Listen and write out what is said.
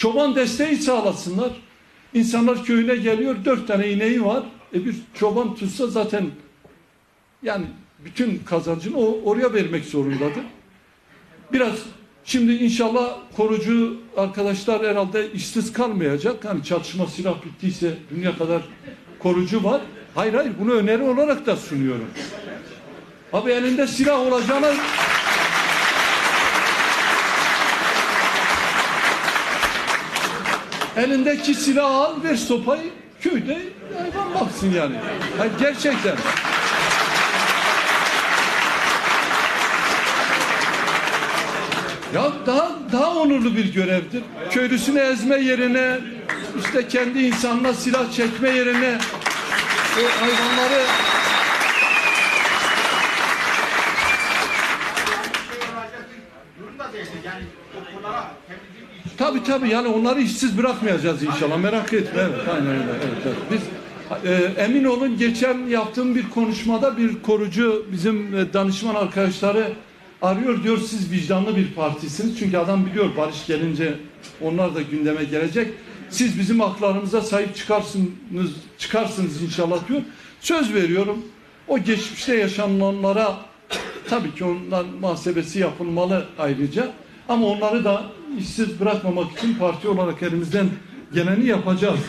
Çoban desteği sağlasınlar. İnsanlar köyüne geliyor, dört tane ineği var. E bir çoban tutsa zaten yani bütün kazancını o oraya vermek zorundadır. Biraz şimdi inşallah korucu arkadaşlar herhalde işsiz kalmayacak. Hani çatışma silah bittiyse dünya kadar korucu var. Hayır hayır bunu öneri olarak da sunuyorum. Abi elinde silah olacağına elindeki silahı al ver sopayı köyde hayvan baksın yani. yani gerçekten. Ya daha daha onurlu bir görevdir. Köylüsünü ezme yerine işte kendi insanına silah çekme yerine o hayvanları Değildi. Yani Tabii tabii yani onları işsiz bırakmayacağız inşallah merak etme. Evet, aynen öyle. Evet, evet. Biz e, emin olun geçen yaptığım bir konuşmada bir korucu bizim e, danışman arkadaşları arıyor diyor siz vicdanlı bir partisiniz. Çünkü adam biliyor barış gelince onlar da gündeme gelecek. Siz bizim haklarımıza sahip çıkarsınız, çıkarsınız inşallah diyor. Söz veriyorum. O geçmişte yaşananlara tabii ki onların muhasebesi yapılmalı ayrıca. Ama onları da işsiz bırakmamak için parti olarak elimizden geleni yapacağız.